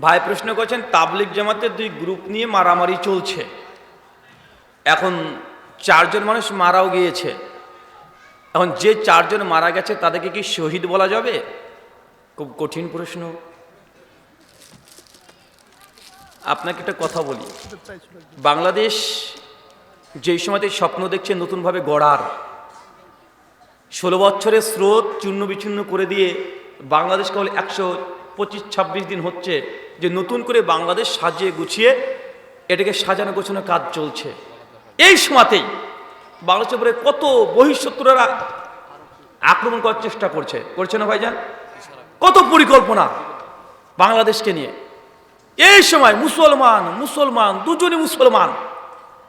ভাই প্রশ্ন করছেন তাবলিক জামাতের দুই গ্রুপ নিয়ে মারামারি চলছে। এখন চারজন মানুষ মারাও গিয়েছে। এখন যে চারজন মারা গেছে, তাদেরকে কি শহীদ বলা যাবে? খুব কঠিন প্রশ্ন। আপনাকে একটা কথা বলি। বাংলাদেশ যেই সময়তে স্বপ্ন দেখছে নতুনভাবে গড়ার, ষোলো বছরের স্রোত চূর্ণ বিচূর্ণ করে দিয়ে বাংলাদেশ কেবল একশো পঁচিশ ছাব্বিশ দিন হচ্ছে যে নতুন করে বাংলাদেশ সাজিয়ে গুছিয়ে এটাকে সাজানো গোছানো কাজ চলছে। এই সময়তেই বাংলাদেশের উপরে কত বহিঃশত্রুরা আক্রমণ করার চেষ্টা করছে। করছে না ভাইজান? কত পরিকল্পনা বাংলাদেশকে নিয়ে। এই সময় মুসলমান মুসলমান, দুজনই মুসলমান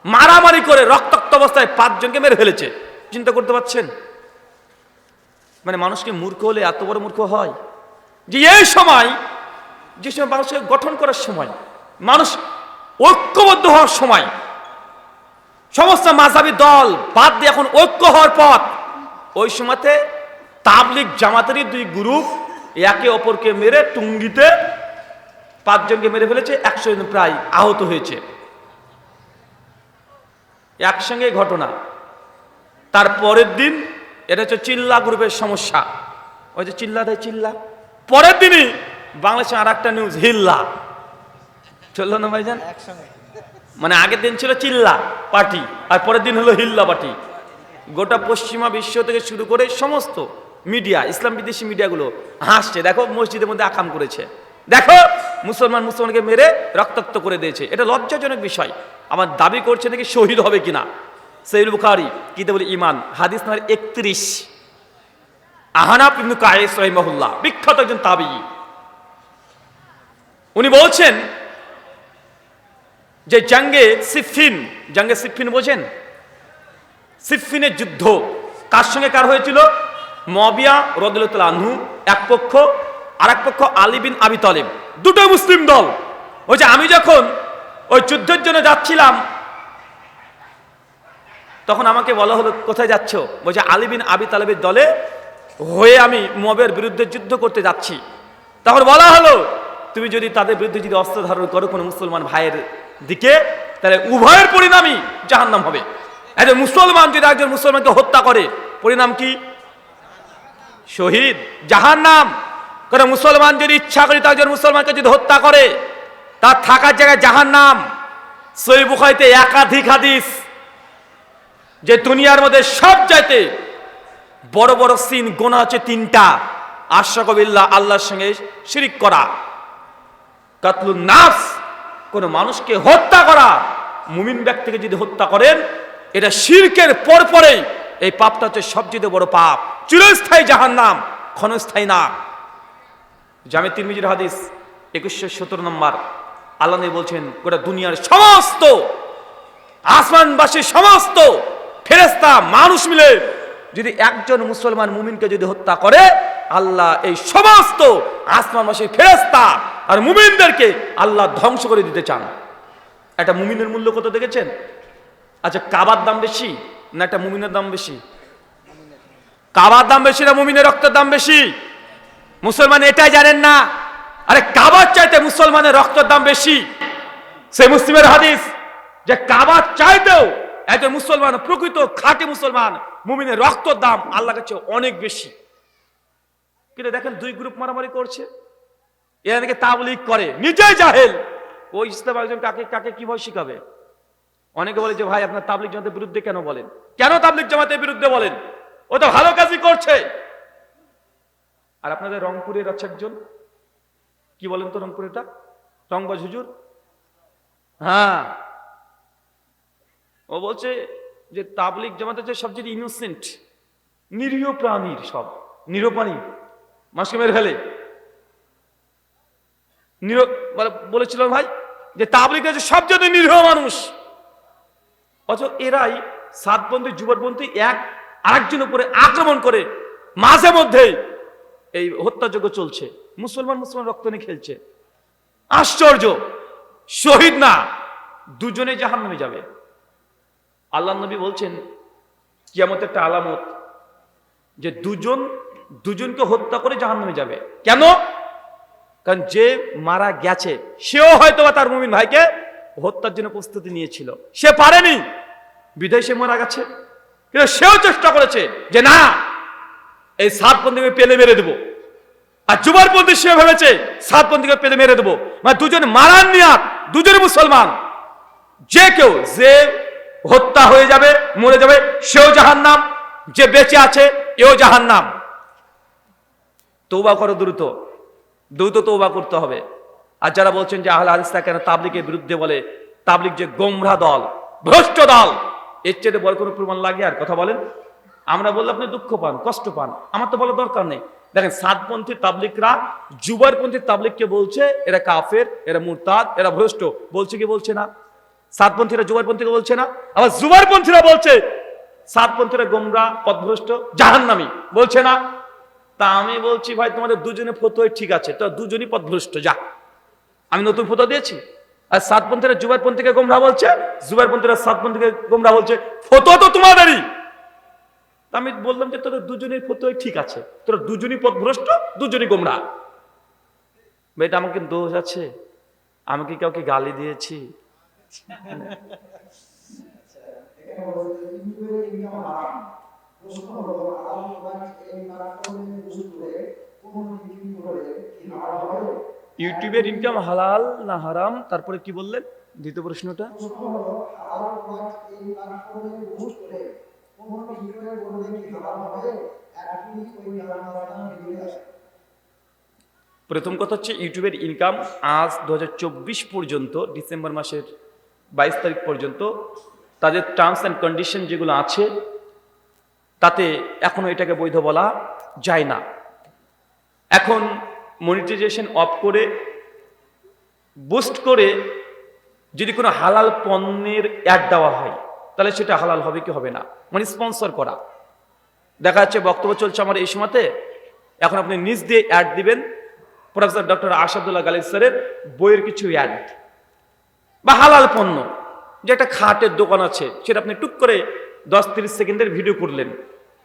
মারামারি করে রক্তাক্ত অবস্থায় পাঁচজনকে মেরে ফেলেছে। চিন্তা করতে পারছেন? মানে মানুষকে মূর্খ হলে এত বড় মূর্খ হয়? যে এই সময়, যে সময় মানুষকে গঠন করার সময়, মানুষ ঐক্যবদ্ধ হওয়ার সময়, সমস্ত মাঝাবি দল বাদ দিয়ে এখন ঐক্য হওয়ার পথ, ওই সময়তে তাবলিক জামাতেরই দুই গ্রুপ একে অপরকে মেরে টুঙ্গিতে পাঁচজনকে মেরে ফেলেছে একশো জন প্রায় আহত হয়েছে। একসঙ্গে ঘটনা। তার পরের দিন এটা হচ্ছে চিল্লা গ্রুপের সমস্যা। ওই যে চিল্লা দেয় চিল্লা। পরের দিনই বাংলাদেশে আর একটা নিউজ হিল্লা। চলল না ভাইজান? মানে আগের দিন ছিল চিল্লা পার্টি আর পরের দিন হলো হিল্লা পার্টি। গোটা পশ্চিমা বিশ্ব থেকে শুরু করে সমস্ত মিডিয়া ইসলাম বিদেশি মিডিয়াগুলো হাসছে। দেখো মসজিদের মধ্যে আকাম করেছে। দেখো, মুসলমান মুসলমানকে মেরে রক্তাক্ত করে দিয়েছে। এটা লজ্জাজনক বিষয়। আমার দাবি করছে নাকি শহীদ হবে কিনা? সৈল বুখারি কিতে বলি, ইমান হাদিস নাম্বার একত্রিশ। আহানাব ইবনু কায়েস রহিমাহুল্লাহ, বিখ্যাত একজন তাবি। উনি বলছেন যে জাঙ্গে সিফিন জাঙ্গে সিফিন বোঝেন? সিফিনের যুদ্ধ কার সঙ্গে কার হয়েছিল? মবিয়া রদুল্লাহ আনহু, এক পক্ষ আর এক পক্ষ আলী বিন আবি তলেব। দুটো মুসলিম দল। ওই যে আমি যখন ওই যুদ্ধের জন্য যাচ্ছিলাম, তখন আমাকে বলা হলো, কোথায় যাচ্ছ? বলছে আলী বিন আবি তালেবের দলে হয়ে আমি মবের বিরুদ্ধে যুদ্ধ করতে যাচ্ছি। তখন বলা হলো, তুমি যদি তাদের বিরুদ্ধে যদি অস্ত্র ধারণ করো কোনো মুসলমান ভাইয়ের দিকে, তাহলে উভয়ের পরিণামই জাহান্নাম হবে। একজন মুসলমান যদি একজন মুসলমানকে হত্যা করে, পরিণাম কি? শহীদ, জাহান্নাম। কোনো মুসলমান যদি ইচ্ছা করে তা একজন মুসলমানকে যদি হত্যা করে, তার থাকার জায়গায় জাহান্নাম। সই বুখাইতে একাধিক হাদিস যে দুনিয়ার মধ্যে সব চাইতে বড় বড় সিন, গোনা হচ্ছে তিনটা। আশাকবিল্লা আল্লাহর সঙ্গে শিরিক করা। কাতলুন নাফস, কোন মানুষকে হত্যা করা। মুমিন ব্যক্তিকে যদি হত্যা করেন, এটা শিরকের পর পরেই এই পাপটা হচ্ছে সবচেয়ে বড় পাপ। চিরস্থায়ী জাহান নাম ক্ষণস্থায়ী না। জামে তিরমিজির হাদিস একুশশো সতেরো নম্বর। আল্লাহ বলছেন, গোটা দুনিয়ার সমস্ত আসমানবাসী সমস্ত ফেরেস্তা মানুষ মিলে যদি একজন মুসলমান মুমিনকে যদি হত্যা করে, আল্লাহ এই সমস্ত আসমানবাসী ফেরেস্তা আর মুমিনদেরকে আল্লাহ ধ্বংস করে দিতে চান। একটা মুমিনের মূল্য কত দেখেছেন? আচ্ছা কাবার দাম বেশি না একটা মুমিনের দাম বেশি? কাবার দাম বেশি না মুমিনের রক্তের দাম বেশি? মুসলমান এটাই জানেন না? আরে কাবার চাইতে মুসলমানের রক্তের দাম বেশি। সেই মুসলিমের হাদিস যে কাবার চাইতেও একজন মুসলমান, প্রকৃত খাঁটি মুসলমান, মুমিনের রক্তর দাম আল্লাহ কাছে অনেক বেশি। কিন্তু দেখেন দুই গ্রুপ মারামারি করছে। এরা নাকি তাবলিক করে, নিজেই জাহেল। ওই ইসলাম একজন কাকে কাকে কীভাবে শিখাবে? অনেকে বলে যে, ভাই, আপনার তাবলিক জামাতের বিরুদ্ধে কেন বলেন? কেন তাবলিক জামাতের বিরুদ্ধে বলেন? ও তো ভালো কাজই করছে। আর আপনাদের রংপুরের আছে একজন? কি বলেন তো রংপুরেটা রংবাজ হুজুর? হ্যাঁ। ও বলছে যে তাবলিক জামাত হচ্ছে সবচেয়ে ইনোসেন্ট নিরীহ প্রাণীর সব নিরপ্রাণী মাসকে মেরে ফেলে। নির বলেছিল ভাই যে তাবলিক হচ্ছে সবচেয়ে নিরীহ মানুষ অথচ এরাই সাতবন্ধী যুবকবন্ধী এক আরেকজন উপরে আক্রমণ করে মাঝে মধ্যে এই হত্যাযজ্ঞ চলছে। মুসলমান মুসলমান রক্ত নিয়ে খেলছে। আশ্চর্য! শহীদ না, দুজনে জাহান নামে যাবে। আল্লাহ নবী বলছেন কিয়ামত একটা আলামত যে দুজন, দুজনকে হত্যা করে জাহান নামে যাবে। কেন? কারণ যে মারা গেছে, সেও হয়তো তার মুমিন ভাইকে হত্যার জন্য প্রস্তুতি নিয়েছিল। সে পারেনি। বিদেশে মারা গেছে। কিন্তু সেও চেষ্টা করেছে যে না এই সাত সাতপন্থীকে পেলে মেরে দেবো। আর যুবরপন্থী সে ভেবেছে সাত সাতপন্থীকে পেলে মেরে দেবো। মানে দুজন মারার নিয়াত, দুজনে মুসলমান। যে কেউ যে হত্যা হয়ে যাবে, মরে যাবে, সেও জাহান নাম যে বেঁচে আছে, এও জাহান নাম তৌবা করো দ্রুত। দ্রুত তৌবা করতে হবে। আর যারা বলছেন যে আহলে হাদিসটা কেন তাবলিকের বিরুদ্ধে বলে তাবলিক যে গোমরা দল, ভ্রষ্ট দল, এর চেয়ে বড় কোনো প্রমাণ লাগে আর? কথা বলেন। আমরা বললে আপনি দুঃখ পান, কষ্ট পান। আমার তো বলার দরকার নেই। দেখেন সাতপন্থী তাবলিকরা জুবারপন্থী তাবলিককে বলছে, এরা কাফের, এরা মুরতাদ, এরা ভ্রষ্ট। বলছে কি, বলছে না? সাতপন্থীরা জুবারপন্থীকে বলছে না? আবার জুবারপন্থীরা বলছে সাতপন্থীরা গোমরা, পথভ্রষ্ট, জাহান্নামী। বলছে না? তা আমি বলছি, ভাই, তোমাদের দুজনে ফতোয় ঠিক আছে তো দুজনই পথভ্রষ্ট, যা। আমি নতুন ফটো দিয়েছি। আর সাতপন্থীরা জুবারপন্থীকে গোমরা বলছে জুবারপন্থীরা সাতপন্থীকে গোমরা বলছে ফটো তো তোমাদেরই। তা আমি বললাম যে তোদের দুজনের ফতোয় ঠিক আছে। তোরা দুজনই পথভ্রষ্ট, দুজনই গোমরা এটা আমাকে দোষ আছে? আমি কি কাউকে গালি দিয়েছি? ইউটিউবের ইনকাম হালাল না হারাম? তারপরে কি বললেন? দ্বিতীয় প্রশ্নটা? প্রথম কথা হচ্ছে ইউটিউবের ইনকাম আজ দু হাজার চব্বিশ পর্যন্ত, ডিসেম্বর মাসের বাইশ তারিখ পর্যন্ত, তাদের টার্মস অ্যান্ড কন্ডিশন যেগুলো আছে, তাতে এখনও এটাকে বৈধ বলা যায় না। এখন মনিটাইজেশন অফ করে বুস্ট করে যদি কোনো হালাল পণ্যের অ্যাড দেওয়া হয় তাহলে সেটা হালাল হবে কি হবে না? মানে স্পন্সর করা। দেখা যাচ্ছে বক্তব্য চলছে আমার এই সময়তে। এখন আপনি নিজ দিয়ে অ্যাড দিবেন। প্রফেসর ডক্টর আসাদুল্লাহ গালিব স্যারের বইয়ের কিছু অ্যাড বা হালাল পণ্য। যে একটা খাটের দোকান আছে, সেটা আপনি টুক করে দশ তিরিশ সেকেন্ডের ভিডিও করলেন।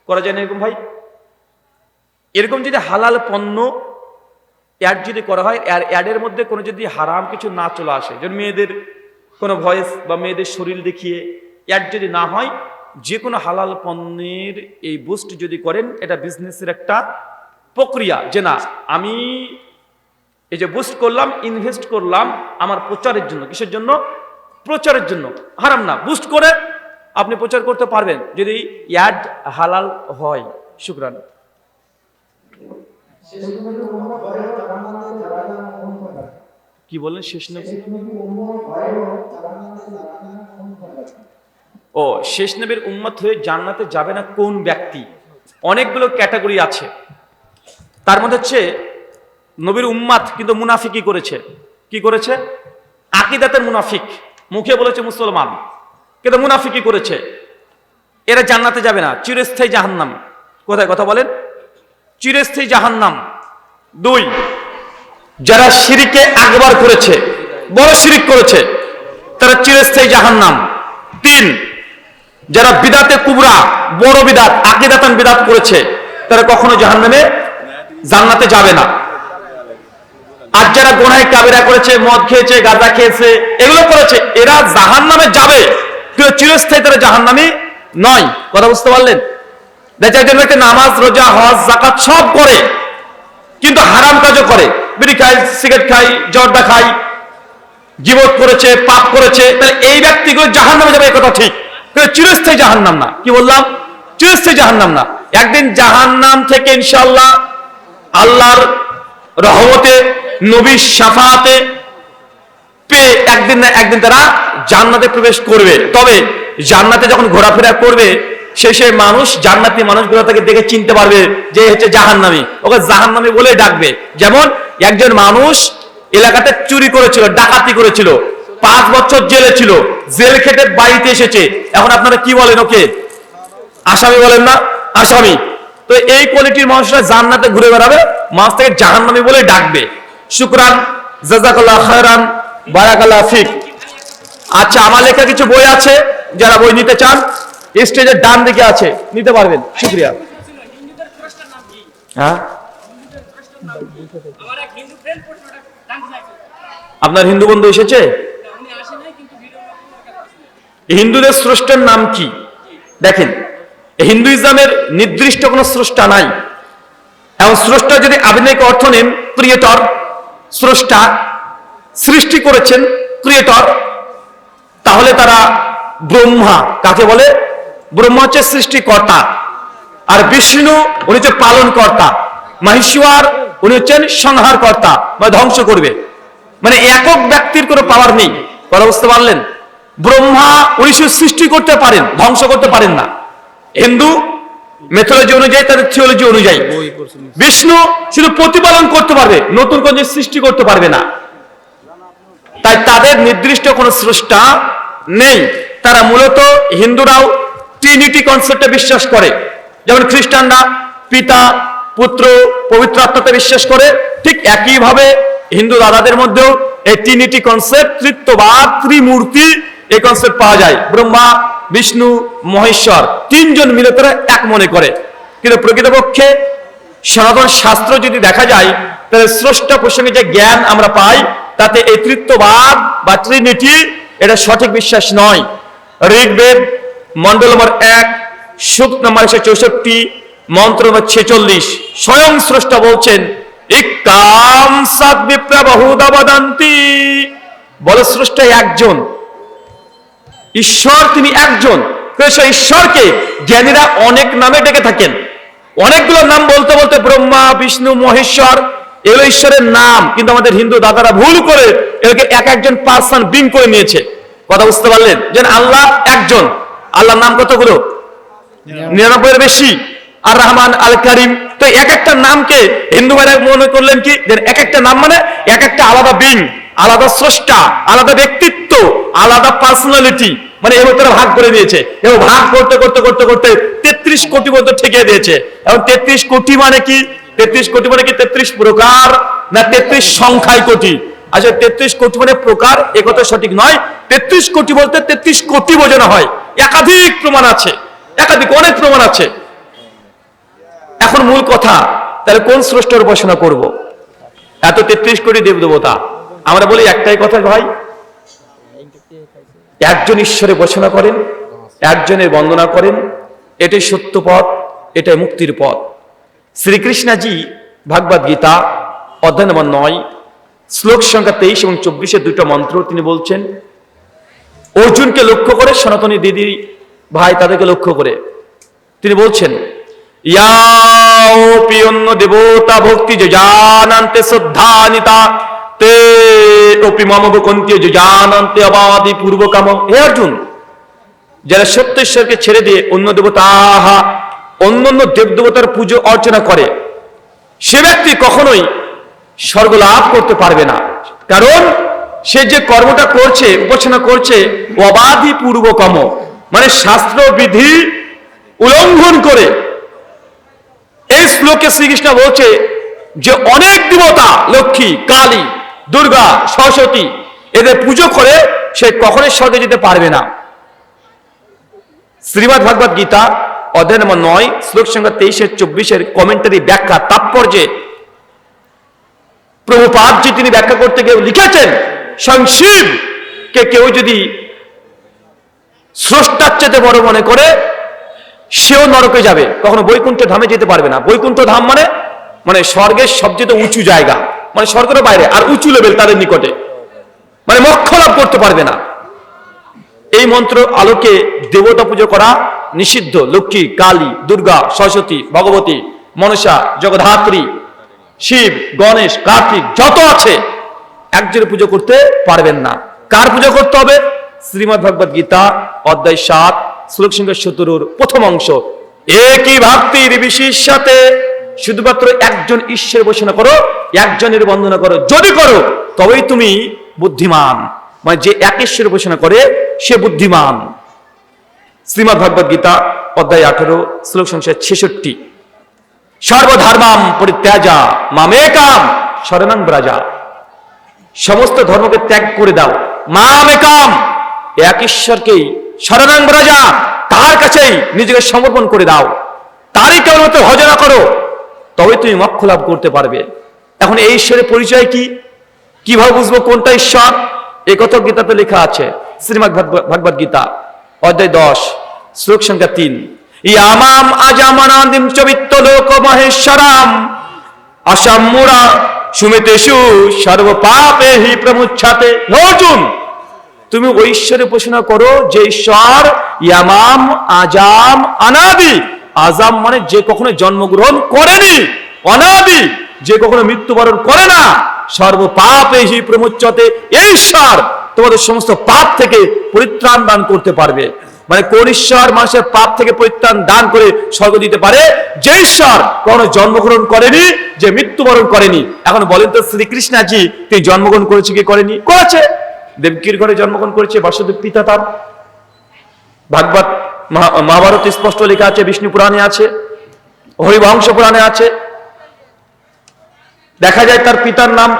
করা যায় না এরকম ভাই? এরকম যদি হালাল পণ্য অ্যাড যদি করা হয় অ্যাডের মধ্যে কোনো যদি হারাম কিছু না চলে আসে, যেমন মেয়েদের কোনো ভয়েস বা মেয়েদের শরীর দেখিয়ে অ্যাড যদি না হয় যে কোনো হালাল পণ্যের এই বুস্ট যদি করেন এটা বিজনেসের একটা প্রক্রিয়া। যে না আমি এই যে বুস্ট করলাম ইনভেস্ট করলাম আমার প্রচারের জন্য। কিসের জন্য? প্রচারের জন্য। হারাম না। বুস্ট করে আপনি প্রচার করতে পারবেন। যদি অ্যাড হালাল হয় শুক্রান। শেষ নবী উম্মত হয়েও জান্নাতে যাবে না কোন কথা কি বললেন? শেষ নবী ও শেষ নবীর উম্মত হয়ে জান্নাতে যাবে না কোন ব্যক্তি? অনেকগুলো ক্যাটাগরি আছে। তার মধ্যে হচ্ছে নবীর উম্মাত কিন্তু মুনাফিকি করেছে। কি করেছে? আকিদাতের মুনাফিক। মুখে বলেছে মুসলমান। কিন্তু মুনাফিকি করেছে। এরা জান্নাতে যাবে না। চিরস্থায়ী জাহান্নাম। কোথায় কথা বলেন? চিরস্থায়ী জাহান্নাম। দুই, যারা শিরিকে আকবার করেছে, বড় শিরিক করেছে, তারা চিরস্থায়ী জাহান্নাম। তিন যারা বিদাতে কুবরা, বড় বিদাত, আকিদাতান বিদাত করেছে, তারা কখনো জাহান্নামে জান্নাতে যাবে না। আর যারা গোনায় কাবেরা করেছে, মদ খেয়েছে, গাঁজা খেয়েছে, এগুলো করেছে, এরা জাহান্নামে যাবে। কেউ চিরস্থায়ী তারা জাহান্নামে নয়। কথা বুঝতে পারলেন? দেখা যায় একটা নামাজ, রোজা, হজ জাকাত সব করে, কিন্তু হারাম কাজও করে। বিড়ি খাই সিগারেট খাই জর্দা খাই জীবত করেছে, পাপ করেছে, তাহলে এই ব্যক্তিগুলো জাহান নামে যাবে কথা ঠিক। চিরস্থায়ী জাহান নাম না। কি বললাম? চিরস্থায়ী জাহান নাম না। একদিন জাহান নাম থেকে ইনশাল্লাহ আল্লাহর রহমতে, নবীর সাফাতে পেয়ে একদিন না একদিন তারা জান্নাতে প্রবেশ করবে। তবে জান্নাতে যখন ঘোরাফেরা করবে শেষে মানুষ, জান্নাতি মানুষগুলো তাকে দেখে চিনতে পারবে যে হচ্ছে জাহান্নামী। ওকে জাহান্নামী বলে ডাকবে। যেমন একজন মানুষ এলাকাতে চুরি করেছিল, ডাকাতি করেছিল। পাঁচ বছর জেলে ছিল, জেল খেটে বাড়িতে এসেছে। এখন আপনারা কি বলেন ওকে? আসামি বলেন না, আসামি। তো এই কোয়ালিটির মানুষরা জান্নাতে ঘুরে বেড়াবে মানুষ থেকে জাহান্নামী বলে ডাকবে। শুক্রান, জাজাকাল্লাহ খায়রান, বারাকাল্লাহ ফিক। আচ্ছা আমার লেখা কিছু বই আছে, যারা বই নিতে চান, স্টেজের ডান দিকে আছে, নিতে পারবেন, শুক্রিয়া। হ্যাঁ? আপনার হিন্দু বন্ধু এসেছে উনি আসে নাই কিন্তু ভিডিও করতে হিন্দুদের স্রষ্টার নাম কি? দেখেন হিন্দুইজমের নির্দিষ্ট কোনো স্রষ্টা নাই। এবং স্রষ্টা যদি আধুনিক অর্থ নেন, ক্রিয়েটর, স্রষ্টা সৃষ্টি করেছেন, ক্রিয়েটর, তাহলে তারা ব্রহ্মা। কাকে বলে? ব্রহ্মা হচ্ছে সৃষ্টিকর্তা। আর বিষ্ণু, উনি হচ্ছে পালন কর্তা মহেশ্বর উনি হচ্ছেন সংহার কর্তা বা ধ্বংস করবে। মানে একক ব্যক্তির কোনো পাওয়ার নেই। কথা বুঝতে পারলেন? ব্রহ্মা উনি শুধু সৃষ্টি করতে পারেন, ধ্বংস করতে পারেন না। হিন্দু মেথোলজি অনুযায়ী, তাদের থিওলজি অনুযায়ী। বিষ্ণু শুধু প্রতিপালন করতে পারবে, নতুন কোন সৃষ্টি করতে পারবে না। তাই তাদের নির্দিষ্ট কোন স্রষ্টা নেই। তারা মূলত হিন্দুরাও ট্রিনিটি কনসেপ্টে বিশ্বাস করে। যেমন খ্রিস্টানরা পিতা, পুত্র, পবিত্র আত্মাতে বিশ্বাস করে। ঠিক একইভাবে হিন্দু দাদাদের মধ্যেও এই ট্রিনিটি কনসেপ্ট তৃত্ববাদ, ত্রিমূর্তি এই কনসেপ্ট পাওয়া যায়। ব্রহ্মা, বিষ্ণু, মহেশ্বর, তিনজন মিলে তারা এক মনে করে। কিন্তু প্রকৃতপক্ষে সনাতন শাস্ত্র যদি দেখা যায়, তাহলে স্রষ্টা প্রসঙ্গে যে জ্ঞান আমরা পাই, তাতে এই তৃত্ববাদ বা ট্রিনিটি এটা সঠিক বিশ্বাস নয়। ঋগ্বেদ মন্ডল নম্বর এক সুখ নম্বর একশো চৌষট্টি, মন্ত্র নম্বর ছেচল্লিশ, স্বয়ং স্রষ্টা বলছেন ইকাম সাত বিপ্রা বহুদা বলে স্রষ্টা একজন। ঈশ্বর তিনি একজন। সেই ঈশ্বরকে জ্ঞানীরা অনেক নামে ডেকে থাকেন। অনেকগুলো নাম বলতে বলতে ব্রহ্মা, বিষ্ণু, মহেশ্বর, এগুলো ঈশ্বরের নাম, কিন্তু আমাদের হিন্দু দাদারা ভুল করে এগুলোকে এক একজন পার্সন বিং করে নিয়েছে। কথা বুঝতে পারলেন? যে আল্লাহ একজন। আল্লাহর নাম কতগুলো? নিরানব্বইয়ের বেশি। আর রহমান, আল করিম। তো এক একটা নামকে হিন্দু ভাইরা মনে করলেন কি? এক একটা নাম মানে এক একটা আলাদা বিং আলাদা স্রষ্টা, আলাদা ব্যক্তিত্ব, আলাদা পার্সোনালিটি মানে এর ভিতরে ভাগ করে দিয়েছে এবং ভাগ করতে করতে করতে করতে তেত্রিশ কোটি মধ্যে ঠেকিয়ে দিয়েছে। এবং তেত্রিশ কোটি মানে কি? তেত্রিশ কোটি মানে কি? তেত্রিশ প্রকার না তেত্রিশ সংখ্যায় কোটি? আচ্ছা তেত্রিশ কোটি মানে প্রকার, এ কথা সঠিক নয়। তেত্রিশ কোটি বলতে তেত্রিশ কোটি বোঝানো হয়। একাধিক প্রমাণ আছে। একাধিক, অনেক প্রমাণ আছে। এখন মূল কথা, তাহলে কোন স্রষ্টার উপাসনা করব? এত তেত্রিশ কোটি দেব দেবতা আমরা বলি একটাই কথা ভাই, একজন ঈশ্বরে উপাসনা করেন, একজনের বন্দনা করেন, এটাই সত্য পথ, এটাই মুক্তির পথ। শ্রীকৃষ্ণজি ভাগবত গীতা অধ্যায় নম্বর নয়, শ্লোক সংখ্যা তেইশ এবং চব্বিশের দুটো মন্ত্র তিনি বলছেন, অর্জুনকে লক্ষ্য করে সনাতনী দিদি ভাই তাদেরকে লক্ষ্য করে। তিনি বলছেন অন্য দেবতা ভক্তি জানান্তে শ্রদ্ধানিতা তে অপি মম বকন্তি যে জানান্তে অবাদি পূর্বকাম। হে অর্জুন, যারা সত্যেশ্বরকে ছেড়ে দিয়ে অন্য দেবতাহা অন্য অন্য দেব দেবতার পুজো অর্চনা করে, সে ব্যক্তি কখনোই স্বর্গ লাভ করতে পারবে না। কারণ সে যে কর্মটা করছে, উপাসনা করছে অবাধি পূর্বকম। মানে শাস্ত্র বিধি করে। এই শ্লোকে শ্রীকৃষ্ণ বলছে যে অনেক দেবতা, লক্ষ্মী, কালী দুর্গা, সরস্বতী, এদের পুজো করে সে কখনোই স্বর্গে যেতে পারবে না। শ্রীমদ ভাগবত গীতা, অধ্যায় নম্বর নয়, শ্লোক সংখ্যা তেইশের, চব্বিশের কমেন্টারি ব্যাখ্যা, তাৎপর্যে প্রভুপাদ যে তিনি ব্যাখ্যা করতে গিয়ে লিখেছেন স্বয়ং শিব কে কেউ যদি স্রষ্টার চেতে বড় মনে করে, সেও নরকে যাবে। কখনো বৈকুণ্ঠ ধামে যেতে পারবে না। বৈকুণ্ঠ ধাম মানে মানে স্বর্গের সবচেয়ে উঁচু জায়গা। মানে স্বর্গের বাইরে, আর উঁচু লেভেল তাদের নিকটে। মানে মোক্ষ লাভ করতে পারবে না। এই মন্ত্র আলোকে দেবতা পুজো করা নিষিদ্ধ। লক্ষ্মী, কালী, দুর্গা, সরস্বতী, ভগবতী, মনসা জগধাত্রী শিব, গণেশ, কার্তিক, যত আছে একজনের পুজো করতে পারবেন না। কার পুজো করতে হবে? শ্রীমদ ভগবত গীতা, অধ্যায় সাত শ্লোক সংখ্যা সতেরোর প্রথম অংশ। একই ভাক্তির বিশেষ সাথে শুধুমাত্র একজন ঈশ্বর উপাসনা করো, একজনের বন্দনা করো। যদি করো, তবেই তুমি বুদ্ধিমান। মানে যে এক ঈশ্বর উপাসনা করে, সে বুদ্ধিমান। শ্রীমদ ভগবত গীতা, অধ্যায় আঠারো, শ্লোক সংখ্যা ছেষট্টি। সর্বধর্মাম পরিত্যাজা মামেকাম শরণাং ব্রাজা। সমস্ত ধর্মকে ত্যাগ করে দাও। মামেকাম, এক ঈশ্বরকেই শরণাং রাজা তার কাছেই নিজেকে সমর্পণ করে দাও। তারই কেবলমাত্র ভজনা করো। তবে তুমি মক্ষ লাভ করতে পারবে। এখন এই ঈশ্বরের পরিচয় কি? কীভাবে বুঝব কোনটা ঈশ্বর? এ কথা গীতাতে লেখা আছে, শ্রীমদ ভগবত গীতা, অধ্যায় দশ, শ্লোক সংখ্যা তিন। ইয়ামাম আজামানাদিম চবিত্ত লোক মহেশ্বরাম অসাম্মুরা সুমিতেষু সর্বপাপে হি প্রমুচ্ছাতে অর্জুন, তুমি ওই ঈশ্বরের উপাসনা করো যে ঈশ্বর ইয়ামাম আজাম অনাদি আজাম মানে যে কখনো জন্মগ্রহণ করেনি অনাদি, যে কখনো মৃত্যুবরণ করে না, সর্বপাপে এই প্রমুচ্ছতে এই ঈশ্বর তোমাদের সমস্ত পাপ থেকে পরিত্রাণ দান করতে পারবে। মানে কোন ঈশ্বর মানুষের পাপ থেকে পরিত্রাণ দান করে স্বর্গ দিতে পারে? যে ঈশ্বর কখনো জন্মগ্রহণ করেনি, যে মৃত্যুবরণ করেনি। এখন বলেন তো শ্রীকৃষ্ণাজি, তিনি জন্মগ্রহণ করেছে কি করেনি? করেছে। দেবকীর ঘরে জন্মগ্রহণ করেছে, বাসুদেব পিতা তার ভাগবত মহাভারত স্পষ্ট লেখা আছে, বিষ্ণু পুরাণে আছে, হরিবংশ পুরাণে আছে। দেখা যায় তার পিতার নাম,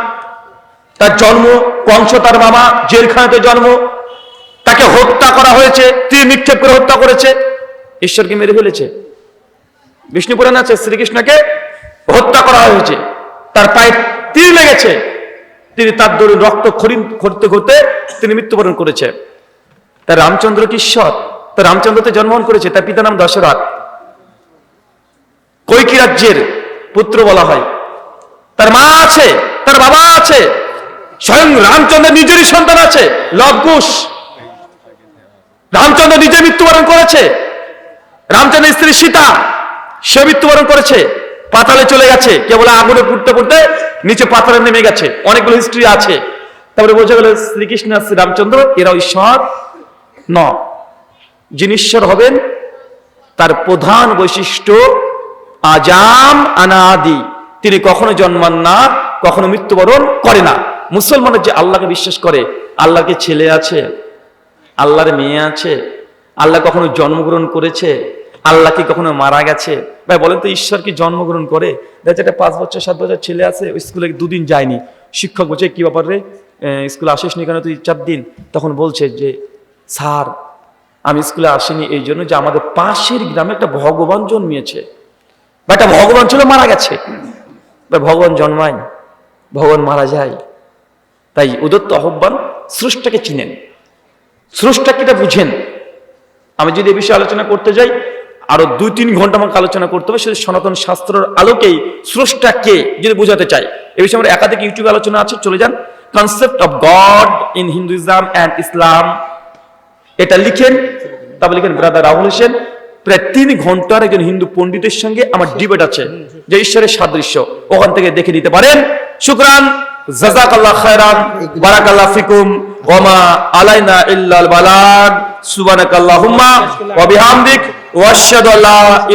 তার জন্ম কংস তার মামা, জেলখানাতে জন্ম, তাকে হত্যা করা হয়েছে, তীর নিক্ষেপ করে হত্যা করেছে, ঈশ্বরকে মেরে ফেলেছে। বিষ্ণু পুরাণ আছে, শ্রীকৃষ্ণকে হত্যা করা হয়েছে, তার পায়ে তীর লেগেছে, তিনি তার দরুন রক্ত খরিন করতে করতে তিনি মৃত্যুবরণ করেছে। তার রামচন্দ্র কি ঈশ্বর তার রামচন্দ্রতে জন্মগ্রহণ করেছে, তার পিতার নাম দশরথ। কৈকি রাজ্যের পুত্র বলা হয়। তার মা আছে, তার বাবা আছে, স্বয়ং রামচন্দ্রের নিজেরই সন্তান আছে, লবকুশ। রামচন্দ্র নিজে মৃত্যুবরণ করেছে। রামচন্দ্রের স্ত্রী সীতা, সে মৃত্যুবরণ করেছে। পাতালে চলে গেছে, কেবল আগুনে পুড়তে পুড়তে নিচে পাতালে নেমে গেছে। অনেকগুলো হিস্ট্রি আছে। তারপরে বোঝা গেল শ্রীকৃষ্ণ আর শ্রী রামচন্দ্র এরাও ঈশ্বর ন যিনি ঈশ্বর হবেন, তার প্রধান বৈশিষ্ট্য আজাম আনাদি। তিনি কখনো জন্মান না, কখনো মৃত্যুবরণ করে না। মুসলমানের যে আল্লাহকে বিশ্বাস করে আল্লাহকে ছেলে আছে? আল্লাহর মেয়ে আছে? আল্লাহ কখনো জন্মগ্রহণ করেছে? আল্লাহ কি কখনো মারা গেছে? ভাই, বলেন তো ঈশ্বর কি জন্মগ্রহণ করে? দেখা একটা পাঁচ বছর, সাত বছর ছেলে আছে স্কুলে দুদিন যায়নি। শিক্ষক বলছে, কি ব্যাপার রে? স্কুলে আসিস নি কেন? তুই চার দিন? তখন বলছে যে, স্যার আমি স্কুলে আসিনি এই জন্য যে আমাদের পাশের গ্রামে একটা ভগবান জন্মিয়েছে। বা একটা ভগবান ছিল, মারা গেছে। বা ভগবান জন্মায় ভগবান মারা যায়। তাই উদত্ত আহ্বান স্রষ্টাকে চিনেন। স্রষ্টাকে এটা বুঝেন। আমি যদি এ বিষয়ে আলোচনা করতে যাই, আরও দুই তিন ঘণ্টা আমাকে আলোচনা করতে হবে, সেটা সনাতন শাস্ত্রের আলোকেই স্রষ্টা কে যদি বোঝাতে চাই। এ বিষয়ে আমার একাধিক ইউটিউবে আলোচনা আছে, চলে যান। Concept of God in Hinduism and Islam এটা লিখেন, তারপর লিখেন ব্রাদার রাহুল হোসেন, প্রায় তিন ঘণ্টার একজন হিন্দু পণ্ডিতের সঙ্গে আমার ডিবেট আছে, যে ঈশ্বরের সাদৃশ্য, ওখান থেকে দেখে নিতে পারেন। শুক্রান, জাজাকাল্লাহ খায়রান, বারাকাল্লাহ ফিকুম ওমা আলাইনা ইল্লাল বালাগ, সুবহানাকাল্লাহুম্মা, ওয়া বিহামদিক, ওয়া আশহাদু আল্লা